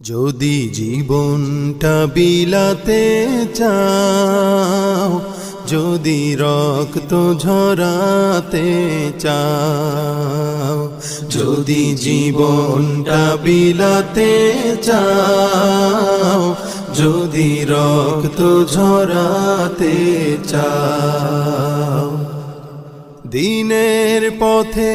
যদি জীবনটা বিলাতে চাও, যদি রক্ত ঝরাতে চাও, যদি জীবনটা বিলাতে চাও, যদি রক্ত ঝরাতে চাও, দিনের পথে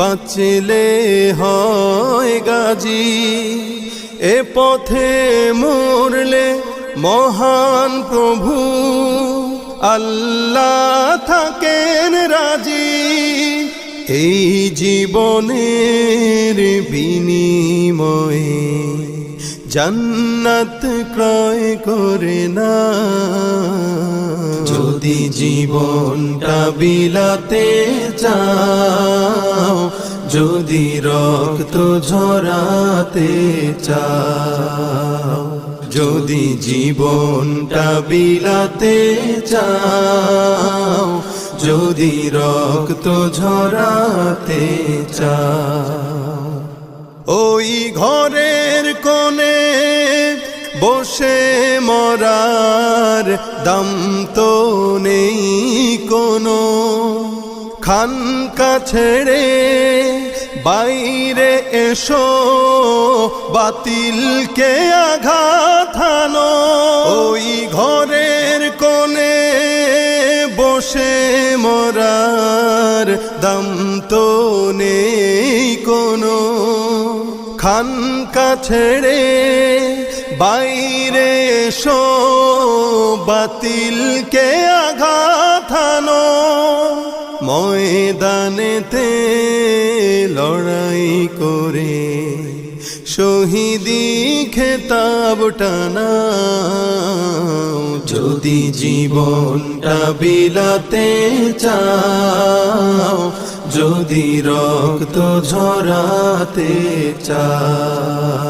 বাঁচলে হয় গাজি। এ পথে মরলে মহান প্রভু। আল্লাহ থাকেন রাজি। এই জীবনের বিনিময়ে জান্নাত ক্রয় করে না। যদি জীবনটা বিলাতে চাও, যদি রক্ত ঝরাতে চাও, যদি জীবনটা বিলাতে চাও, যদি রক্ত ঝরাতে চাও। ওই ঘরের মরার দাম তো নেই কোনো। খানকা ছেড়ে বাইরে এসো, বাতিলকে আঘাত হানো। ওই ঘরের কোণে বসে মরার দাম তো নেই কোনো। খানকা ছেড়ে বাইরে এসো, বাতিলকে আঘাত হানো ময়দানেতে লড়াই করে শহীদি খেতাব টানা যদি জীবনটা বিলাতে চাও, যদি রক্ত ঝরাতে চাও।